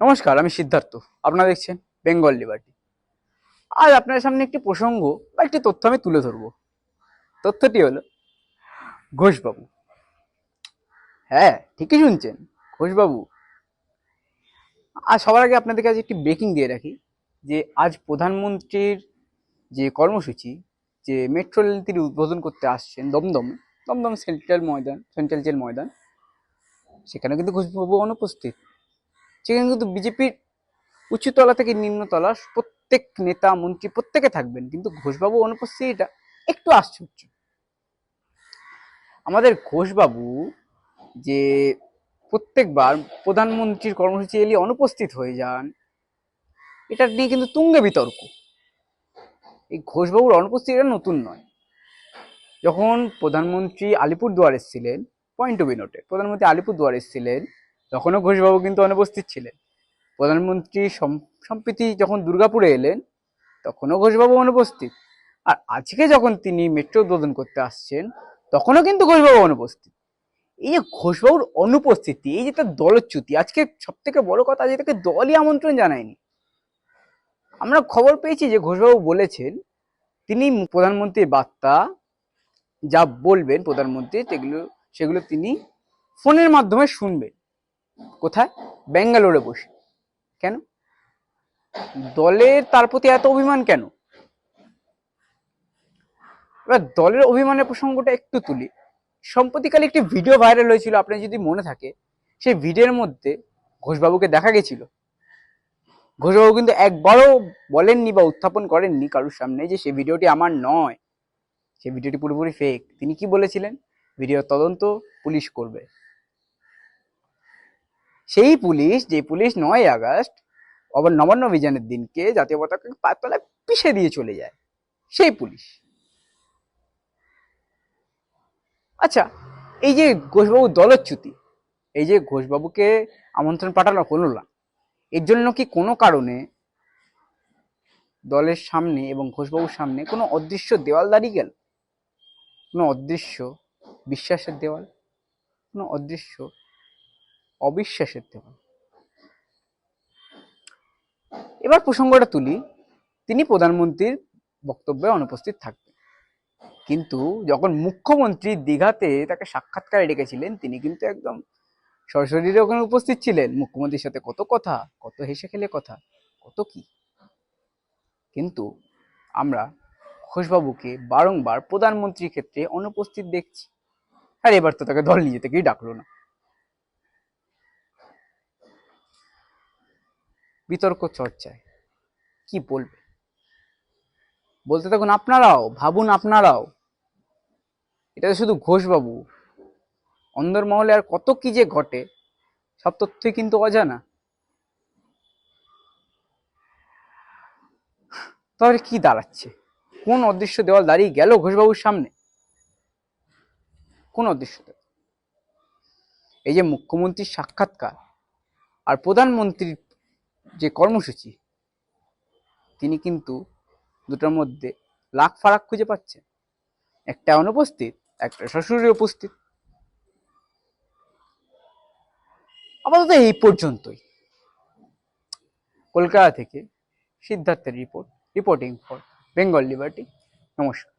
নমস্কার, আমি সিদ্ধার্থ। আপনারা দেখছেন বেঙ্গল লিবার্টি আজ আপনার সামনে একটি প্রসঙ্গ বা একটি তথ্য আমি তুলে ধরবো। তথ্যটি হলো, ঘোষবাবু। হ্যাঁ ঠিকই শুনছেন, ঘোষবাবু। আর সবার আগে আপনাদের কাছে একটি ব্রেকিং দিয়ে রাখি, যে আজ প্রধানমন্ত্রীর যে কর্মসূচি, যে মেট্রো রেল তিনি উদ্বোধন করতে আসছেন, দমদম দমদম সেন্ট্রাল ময়দান সেন্ট্রাল জেল ময়দান সেখানে কিন্তু ঘোষবাবু অনুপস্থিত সেখানে কিন্তু বিজেপির উচ্চতলা থেকে নিম্নতলা প্রত্যেক নেতা, মন্ত্রী প্রত্যেকে থাকবেন। কিন্তু ঘোষবাবু অনুপস্থিতিটা একটু আশ্চর্য। আমাদের ঘোষবাবু যে প্রত্যেকবার প্রধানমন্ত্রীর কর্মসূচি এলে অনুপস্থিত হয়ে যান, এটা নিয়ে কিন্তু তুঙ্গে বিতর্ক। এই ঘোষবাবুর অনুপস্থিতিটা নতুন নয়। যখন প্রধানমন্ত্রী আলিপুরদুয়ার এসেছিলেন পয়েন্ট টু বি নোটে প্রধানমন্ত্রী আলিপুরদুয়ার এসেছিলেন তখনও ঘোষবাবু কিন্তু অনুপস্থিত ছিলেন। প্রধানমন্ত্রী সম- সম্প্রতি যখন দুর্গাপুরে এলেন, তখনও ঘোষবাবু অনুপস্থিত। আর আজকে যখন তিনি মেট্রো উদ্বোধন করতে আসছেন, তখনও কিন্তু ঘোষবাবু অনুপস্থিত। এই যে ঘোষবাবুর অনুপস্থিতি, এই যে তার দলচ্যুতি, আজকে সব থেকে বড় কথা যে তাকে দলই আমন্ত্রণ জানায়নি। আমরা খবর পেয়েছি যে ঘোষবাবু বলেছেন, তিনি প্রধানমন্ত্রীর বার্তা যা বলবেন প্রধানমন্ত্রী, সেগুলো সেগুলো তিনি ফোনের মাধ্যমে শুনবেন। কোথায়? ব্যাঙ্গালোরে বসে। কেন? দলের তার প্রতি এত অভিমান কেন? এবার দলের অভিমানের প্রসঙ্গটা একটু তুলি। সম্প্রতিকালে একটি ভিডিও ভাইরাল হয়েছিল, আপনার যদি মনে থাকে, সেই ভিডিওর মধ্যে ঘোষবাবুকে দেখা গেছিল। ঘোষবাবু কিন্তু একবারও বলেননি বা উত্থাপন করেননি কারোর সামনে যে সেই ভিডিওটি আমার নয়। সেই ভিডিওটি পুরোপুরি ফেক তিনি কি বলেছিলেন? ভিডিও তদন্ত পুলিশ করবে। সেই পুলিশ, যে পুলিশ নয় আগস্ট আবার নবান্ন অভিযানের দিনকে জাতীয় পতাকা পাতলায় পিষে দিয়ে চলে যায়। সেই পুলিশ। আচ্ছা এই যে ঘোষবাবু দলচ্যুতি, এই যে ঘোষবাবুকে আমন্ত্রণ পাঠানো হলো না, এর জন্য কি কোনো কারণে দলের সামনে এবং ঘোষবাবুর সামনে কোনো অদৃশ্য দেওয়াল দাঁড়িয়ে গেল? কোনো অদৃশ্য বিশ্বাসের দেওয়াল? কোনো অদৃশ্য অবিশ্বাসের দেওয়াল এবার প্রসঙ্গটা তুলি। তিনি প্রধানমন্ত্রীর বক্তব্যে অনুপস্থিত থাকবেন কিন্তু যখন মুখ্যমন্ত্রী দীঘাতে তাকে সাক্ষাৎকারে ডেকেছিলেন, তিনি কিন্তু একদম সরাসরি ওখানে উপস্থিত ছিলেন। মুখ্যমন্ত্রীর সাথে কত কথা, কত হেসে খেলে কথা, কত কি। কিন্তু আমরা ঘোষবাবুকে বারংবার প্রধানমন্ত্রীর ক্ষেত্রে অনুপস্থিত দেখছি। আর এবার তো তাকে দল নিজে থেকেই ডাকলো না। বিতর্ক চর্চায়। কি বলবে? বলতে থাকুন আপনারাও, ভাবুন আপনারাও। এটা শুধু ঘোষবাবু। অন্দরমহলে আর কত কি যে ঘটে, সব তথ্যই কিন্তু অজানা। তাহলে কি দাঁড়াচ্ছে? কোন অদৃশ্য দেওয়াল দাঁড়িয়ে গেল ঘোষবাবুর সামনে? কোন অদৃশ্য দেওয়াল? এই যে মুখ্যমন্ত্রীর সাক্ষাৎকার আর প্রধানমন্ত্রীর যে কর্মসূচি, তিনি কিন্তু দুটোর মধ্যে লাখ ফারাক খুঁজে পাচ্ছেন। একটা অনুপস্থিত, একটা শ্বশুরে উপস্থিত। আপাতত এই পর্যন্তই। কলকাতা থেকে সিদ্ধার্থের report, reporting for Bengal liberty. নমস্কার।